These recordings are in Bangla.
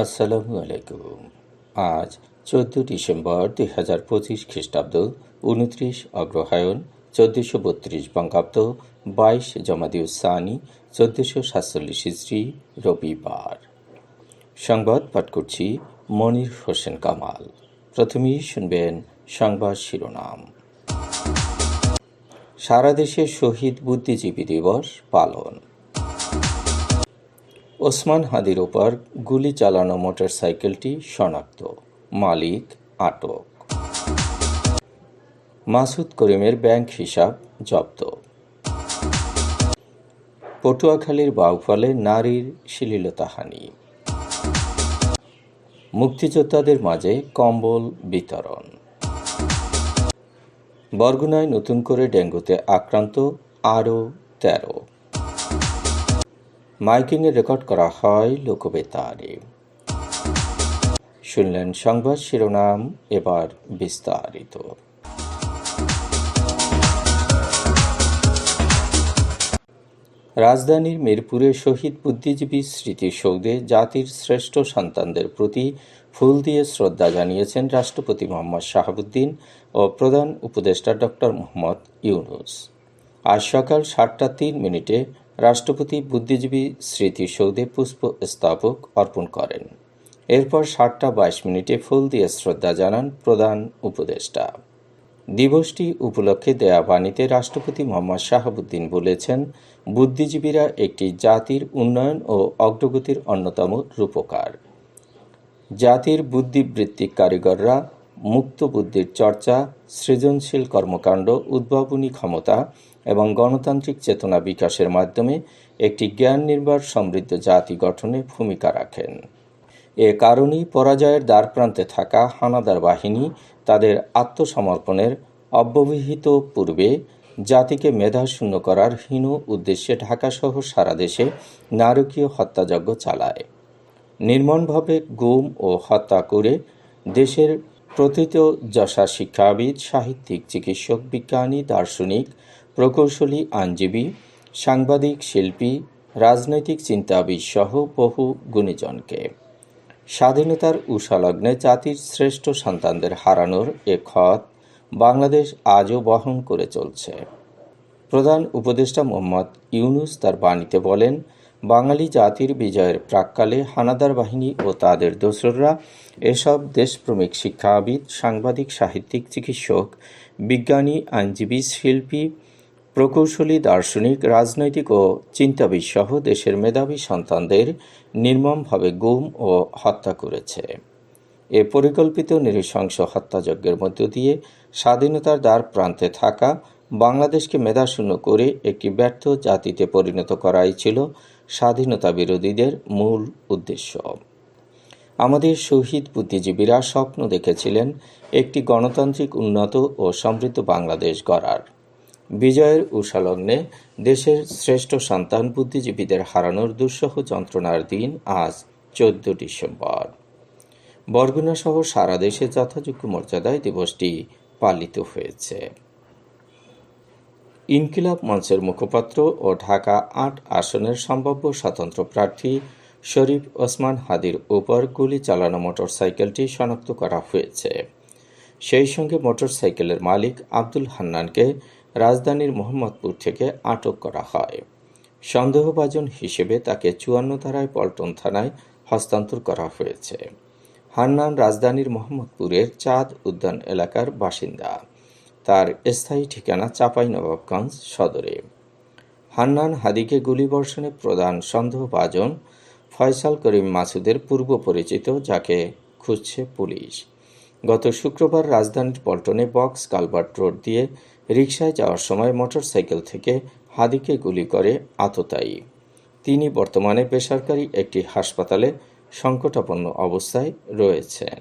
আসসালামু আলাইকুম। আজ চোদ্দ ডিসেম্বর দুই হাজার পঁচিশ খ্রিস্টাব্দ, উনত্রিশ অগ্রহায়ণ, চোদ্দশো বত্রিশ বঙ্গাব্দ, বাইশ জমাদিউ সানি চোদ্দশো সাতচল্লিশ ইস্ত্রি রবিবার। সংবাদ পাঠ করছি মনির হোসেন কামাল। প্রথমেই শুনবেন সংবাদ শিরোনাম। সারা দেশে শহীদ বুদ্ধিজীবী দিবস পালন। ওসমান হাদির ওপর গুলি চালানো মোটরসাইকেলটি শনাক্ত। মালিক আটক। মাসুদ করিমের ব্যাংক হিসাব জব্দ। পটুয়াখালীর বাউফলে নারীর শ্লীলতাহানি মুক্তিযোদ্ধাদের মাঝে কম্বল বিতরণ। বরগুনায় নতুন করে ডেঙ্গুতে আক্রান্ত আরও তেরো। মাইকিংয়ে রেকর্ড করা হয় লোকবেতারে। শুনলেন সংবাদ শিরোনাম, এবার বিস্তারিত। রাজধানীর মিরপুরে শহীদ বুদ্ধিজীবী স্মৃতিসৌধে জাতির শ্রেষ্ঠ সন্তানদের প্রতি ফুল দিয়ে শ্রদ্ধা জানিয়েছেন রাষ্ট্রপতি মোহাম্মদ শাহাবুদ্দিন ও প্রধান উপদেষ্টা ডক্টর মোহাম্মদ ইউনুস। আজ সকাল সাতটা তিন মিনিটে রাষ্ট্রপতি বুদ্ধিজীবী স্মৃতিসৌধে পুষ্প স্থাপক অর্পণ করেন। এরপর সাতটা বাইশ মিনিটে ফুল দিয়ে শ্রদ্ধা জানান প্রধান উপদেষ্টা। দিবসটি উপলক্ষে দেয়া বাণীতে রাষ্ট্রপতি মোহাম্মদ শাহাবুদ্দিন বলেছেন, বুদ্ধিজীবীরা একটি জাতির উন্নয়ন ও অগ্রগতির অন্যতম রূপকার। জাতির বুদ্ধিবৃত্তিক কারিগররা, মুক্ত বুদ্ধির চর্চা, সৃজনশীল কর্মকাণ্ড, উদ্ভাবনী ক্ষমতা এবং গণতান্ত্রিক চেতনা বিকাশের মাধ্যমে একটি জ্ঞান নির্ভর সমৃদ্ধ জাতি গঠনে ভূমিকা রাখেন। এ কারণেই পরাজয়ের দ্বারপ্রান্তে থাকা হানাদার বাহিনী তাদের আত্মসমর্পণের অব্যবহিত পূর্বে জাতিকে মেধাশূন্য করার হীন উদ্দেশ্যে ঢাকাসহ সারা দেশে নারকীয় হত্যাযজ্ঞ চালায়। নির্মমভাবে গুম ও হত্যা করে দেশের প্রথিত যশা শিক্ষাবিদ, সাহিত্যিক, চিকিৎসক, বিজ্ঞানী, দার্শনিক প্রকৌশলী, আইনজীবী, সাংবাদিক, শিল্পী, রাজনৈতিক চিন্তাবিদ সহ বহু গুণীজনকে। স্বাধীনতার উষালগ্নে জাতির শ্রেষ্ঠ সন্তানদের হারানোর এ ক্ষত বাংলাদেশ আজও বহন করে চলছে। প্রধান উপদেষ্টা মোহাম্মদ ইউনুস তার বাণীতে বলেন, বাঙালি জাতির বিজয়ের প্রাককালে হানাদার বাহিনী ও তাদের দোসররা এসব দেশপ্রেমিক শিক্ষাবিদ, সাংবাদিক, সাহিত্যিক, চিকিৎসক, বিজ্ঞানী, আইনজীবী, শিল্পী প্রকৌশলী, দার্শনিক, রাজনৈতিক ও চিন্তাবিদ সহ দেশের মেধাবী সন্তানদের নির্মমভাবে গুম ও হত্যা করেছে। এ পরিকল্পিত নৃশংস হত্যাযজ্ঞের মধ্য দিয়ে স্বাধীনতার দ্বার প্রান্তে থাকা বাংলাদেশকে মেধাশূন্য করে একটি ব্যর্থ জাতিতে পরিণত করাই ছিল স্বাধীনতা বিরোধীদের মূল উদ্দেশ্য। আমাদের শহীদ বুদ্ধিজীবীরা স্বপ্ন দেখেছিলেন একটি গণতান্ত্রিক উন্নত ও সমৃদ্ধ বাংলাদেশ গড়ার। বিজয়ের উষালগ্নে দেশের শ্রেষ্ঠ সন্তান বুদ্ধিজীবীদের হারানোর দুঃসহ যন্ত্রণার দিন আজ চোদ্দ ডিসেম্বর। বরগুনা সহ সারা দেশে যথাযোগ্য মর্যাদায় দিবসটি পালিত হয়েছে। ইনকিলাব মঞ্চের মুখপাত্র ও ঢাকা আট আসনের সম্ভাব্য স্বতন্ত্র প্রার্থী শরীফ ওসমান হাদির উপর গুলি চালানো মোটরসাইকেলটি শনাক্ত করা হয়েছে। সেই সঙ্গে মোটরসাইকেলের মালিক আব্দুল হান্নানকে রাজধানীর মোহাম্মদপুর থেকে আটক করা হয়। সন্দেহভাজন হিসেবে তাকে চুয়ান্ন ধারায় পল্টন থানায় হস্তান্তর করা হয়েছে। হান্নান রাজধানীর মোহাম্মদপুরের চাঁদ উদ্যান এলাকার বাসিন্দা। তার স্থায়ী ঠিকানা চাঁপাইনবাবগঞ্জ সদরে। হান্নান হাদিকে গুলিবর্ষণে প্রধান সন্দেহভাজন ফয়সাল করিম মাসুদের পূর্ব পরিচিত, যাকে খুঁজছে পুলিশ। গত শুক্রবার রাজধানীর পল্টনে বক্স কালভার্ট রোড দিয়ে রিকশায় যাওয়ার সময় মোটরসাইকেল থেকে হাদিকে গুলি করে আততায়ী। তিনি বর্তমানে বেসরকারি একটি হাসপাতালে সংকটাপন্ন অবস্থায় রয়েছেন।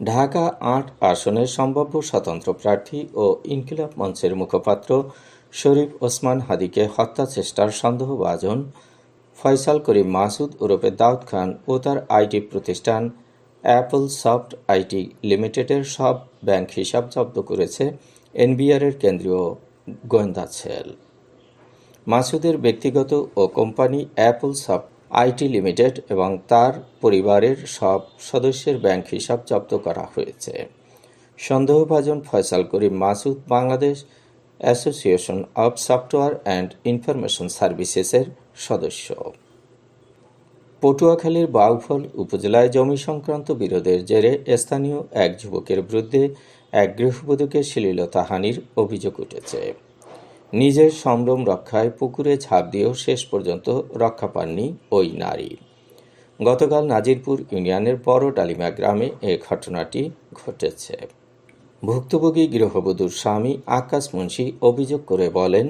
ঢাকা আট আসনের সম্ভাব্য স্বতন্ত্র প্রার্থী ও ইনকিলাব মঞ্চের মুখপাত্র শরীফ ওসমান হাদিকে হত্যা চেষ্টার সন্দেহভাজন ফয়সাল করিম মাসুদ ওরফে দাউদ খান ও তার আইটি প্রতিষ্ঠান অ্যাপল সফট আইটি লিমিটেডের সব ব্যাংক হিসাব জব্দ করেছে এনবিআরের কেন্দ্রীয় গোয়েন্দা সেল। মাসুদের ব্যক্তিগত ও company Apple soft IT limited এবং তার পরিবারের সব সদস্যের ব্যাংক হিসাব জব্দ করা হয়েছে। সন্দেহভাজন Faisal Karim Masud Bangladesh association of software and information সার্ভিসেসের সদস্য। পটুয়াখালীর বাউফল উপজেলায় জমি সংক্রান্ত বিরোধের জেরে স্থানীয় এক যুবকের বিরুদ্ধে এক গৃহবধূকে শ্লীলতাহানির অভিযোগ উঠেছে। নিজের সম্ভ্রম রক্ষায় পুকুরে ঝাঁপ দিয়েও শেষ পর্যন্ত রক্ষা পাননি ওই নারী। গতকাল নাজিরপুর ইউনিয়নের বড় ডালিমা গ্রামে এ ঘটনাটি ঘটেছে। ভুক্তভোগী গৃহবধূর স্বামী আকাশ মুন্সি অভিযোগ করে বলেন,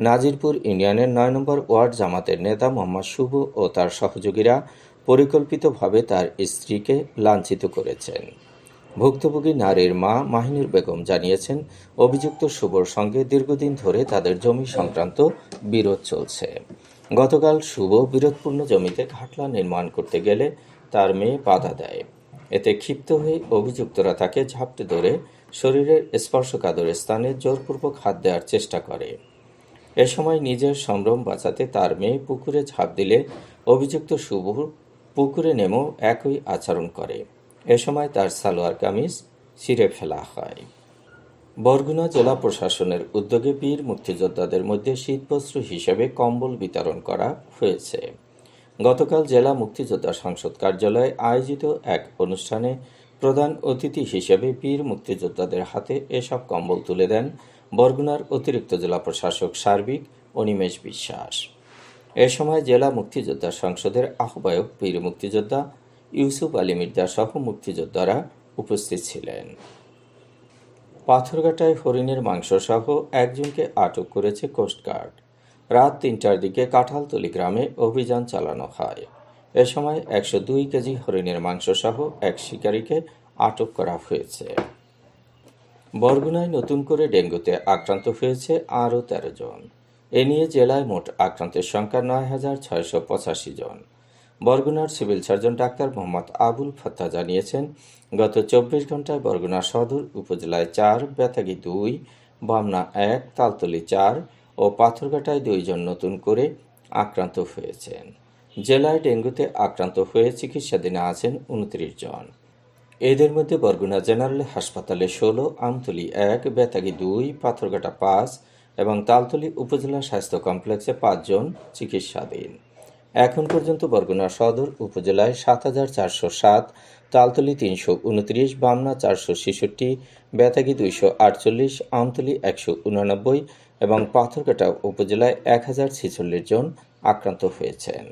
নাজিরপুর ইউনিয়নের নয় নম্বর ওয়ার্ড জামাতের নেতা মোহাম্মদ শুভ ও তার সহযোগীরা পরিকল্পিতভাবে তার স্ত্রীকে লাঞ্ছিত করেছেন। ভুক্তভোগী নারীর মা মাহিনুর বেগম জানিয়েছেন, অভিযুক্ত শুভর সঙ্গে দীর্ঘদিন ধরে তাদের জমি সংক্রান্ত বিরোধ চলছে। গতকাল শুভ বিরোধপূর্ণ জমিতে ঘাটলা নির্মাণ করতে গেলে তার মেয়ে বাধা দেয়। এতে ক্ষিপ্ত হয়ে অভিযুক্তরা তাকে ঝাপটে ধরে শরীরের স্পর্শকাতর স্থানে জোরপূর্বক হাত দেওয়ার চেষ্টা করে। এ সময় নিজের সম্ভ্রম বাঁচাতে তার মেয়ে পুকুরে ঝাঁপ দিলে অভিযুক্ত শুভ পুকুরে নেমেও একই আচরণ করে। এ সময় তার সালোয়ার কামিজ ছিঁড়ে ফেলা হয়। বরগুনা জেলা প্রশাসনের উদ্যোগে বীর মুক্তিযোদ্ধাদের মধ্যে শীতবস্ত্র হিসেবে কম্বল বিতরণ করা হয়েছে। গতকাল জেলা মুক্তিযোদ্ধা সংসদ কার্যালয়ে আয়োজিত এক অনুষ্ঠানে প্রধান অতিথি হিসেবে বীর মুক্তিযোদ্ধাদের হাতে এসব কম্বল তুলে দেন বরগুনার অতিরিক্ত জেলা প্রশাসক সার্বিক অনিমেষ বিশ্বাস। এ সময় জেলা মুক্তিযোদ্ধা সংসদের আহ্বায়ক বীর মুক্তিযোদ্ধা ইউসুফ আলী মির্জা সহ মুক্তিযোদ্ধারা উপস্থিত ছিলেন। পাথরঘাটায় হরিণের মাংস সহ একজনকে আটক করেছে কোস্টগার্ড রাত তিনটার দিকে কাঁঠালতলি গ্রামে অভিযান চালানো হয়। এ সময় একশো দুই কেজি হরিণের মাংস সহ এক শিকারীকে আটক করা হয়েছে। বরগুনায় নতুন করে ডেঙ্গুতে আক্রান্ত হয়েছে আরও তেরো জন। এ নিয়ে জেলায় মোট আক্রান্তের সংখ্যা নয় হাজার ছয়শো পঁচাশি জন। বরগুনার civil surgeon doctor Mohammad Abul Fatta জানিয়েছেন, গত চব্বিশ ঘন্টায় বরগুনা সদর উপজেলায় চার, বেতাগি দুই, বামনা এক, তালতলি চার ও পাথরঘাটায় দুইজন নতুন করে আক্রান্ত হয়েছেন। জেলায় ডেঙ্গুতে আক্রান্ত হয়ে চিকিৎসাধীনে আছেন উনত্রিশ জন। এদের মধ্যে বরগুনা জেনারেল হাসপাতালে ষোলো, আমতলি এক, বেতাগি দুই, পাথরঘাটা পাঁচ এবং তালতলি উপজেলা স্বাস্থ্য কমপ্লেক্সে পাঁচজন চিকিৎসাধীন। এখন পর্যন্ত বরগুনা সদর উপজেলায় সাত হাজার চারশো সাত, তালতলি তিনশো উনত্রিশ, বামনা চারশো ছেষট্টি, বেতাগি দুইশো আটচল্লিশ, আমতলি একশো উনানব্বই এবং পাথরকাটা উপজেলায় এক হাজার ছেচল্লিশ জন আক্রান্ত হয়েছেন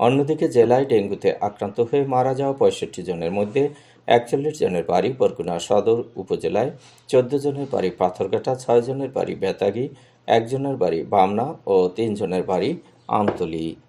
অন্যদিকে জেলায় ডেঙ্গুতে আক্রান্ত হয়ে মারা যাওয়া পঁয়ষট্টি জনের মধ্যে একচল্লিশ জনের বাড়ি বরগুনা সদর উপজেলায়, চোদ্দ জনের বাড়ি পাথরঘাটা, ছয় জনের বাড়ি বেতাগি একজনের বাড়ি বামনা ও তিনজনের বাড়ি আমতলি।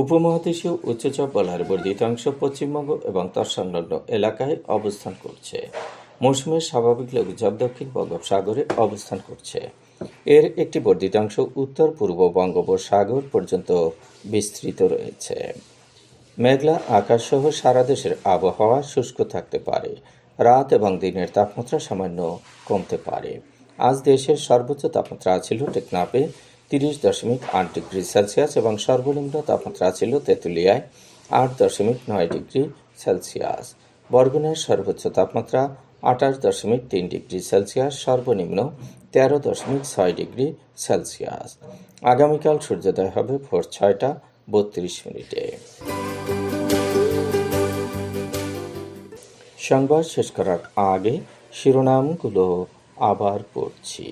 উপমহাদেশীয় উচ্চচাপ বলয়ের বর্ধিত অংশ পশ্চিমবঙ্গ এবং তৎসংলগ্ন এলাকায় অবস্থান করছে। মৌসুমের স্বাভাবিক লঘুচাপ দক্ষিণ বঙ্গোপসাগরে অবস্থান করছে। এর একটি বর্ধিতাংশ উত্তর পূর্ব বঙ্গোপসাগর পর্যন্ত বিস্তৃত রয়েছে। মেঘলা আকাশ সহ সারা দেশের আবহাওয়া শুষ্ক থাকতে পারে। রাত এবং দিনের তাপমাত্রা সামান্য কমতে পারে। আজ দেশের সর্বোচ্চ তাপমাত্রা ছিল টেকনাপে তিরিশ দশমিক আট ডিগ্রি সেলসিয়াস এবং সর্বনিম্ন তাপমাত্রা ছিল তেঁতুলিয়ায় আট দশমিক নয় ডিগ্রি সেলসিয়াস। বরগুনার সর্বোচ্চ তাপমাত্রা আঠাশ দশমিক তিন ডিগ্রি সেলসিয়াস, সর্বনিম্ন তেরো দশমিক ছয় ডিগ্রি সেলসিয়াস। আগামীকাল সূর্যোদয় হবে ভোর ছয়টা বত্রিশ মিনিটে। সংবাদ শেষ করার আগে শিরোনামগুলো আবার পড়ছি।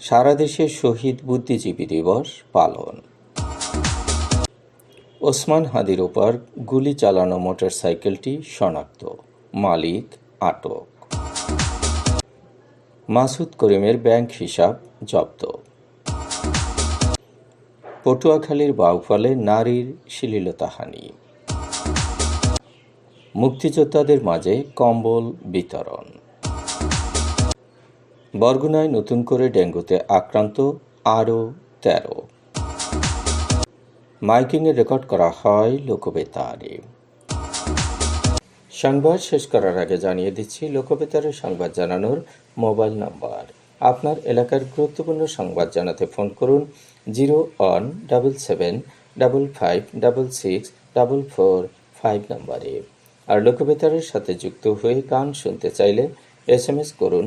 সারা দেশে শহীদ বুদ্ধিজীবী দিবস পালন। ওসমান হাদির ওপর গুলি চালানো মোটরসাইকেলটি শনাক্ত। মালিক আটক। মাসুদ করিমের ব্যাংক হিসাব জব্দ। পটুয়াখালীর বাউফলে নারীর শ্লীলতাহানি মুক্তিযোদ্ধাদের মাঝে কম্বল বিতরণ। বরগুনায় নতুন করে ডেঙ্গুতে আক্রান্ত আরও তেরো। মাইকিংয়ে রেকর্ড করা হয় লোকবেতারে। সংবাদ শেষ করার আগে জানিয়ে দিচ্ছি, লোকবেতারে সংবাদ জানানোর মোবাইল নাম্বার। আপনার এলাকার গুরুত্বপূর্ণ সংবাদ জানাতে ফোন করুন zero one double seven double five double six double four five নাম্বারে। আর লোকবেতারের সাথে যুক্ত হয়ে গান শুনতে চাইলে এস এম এস করুন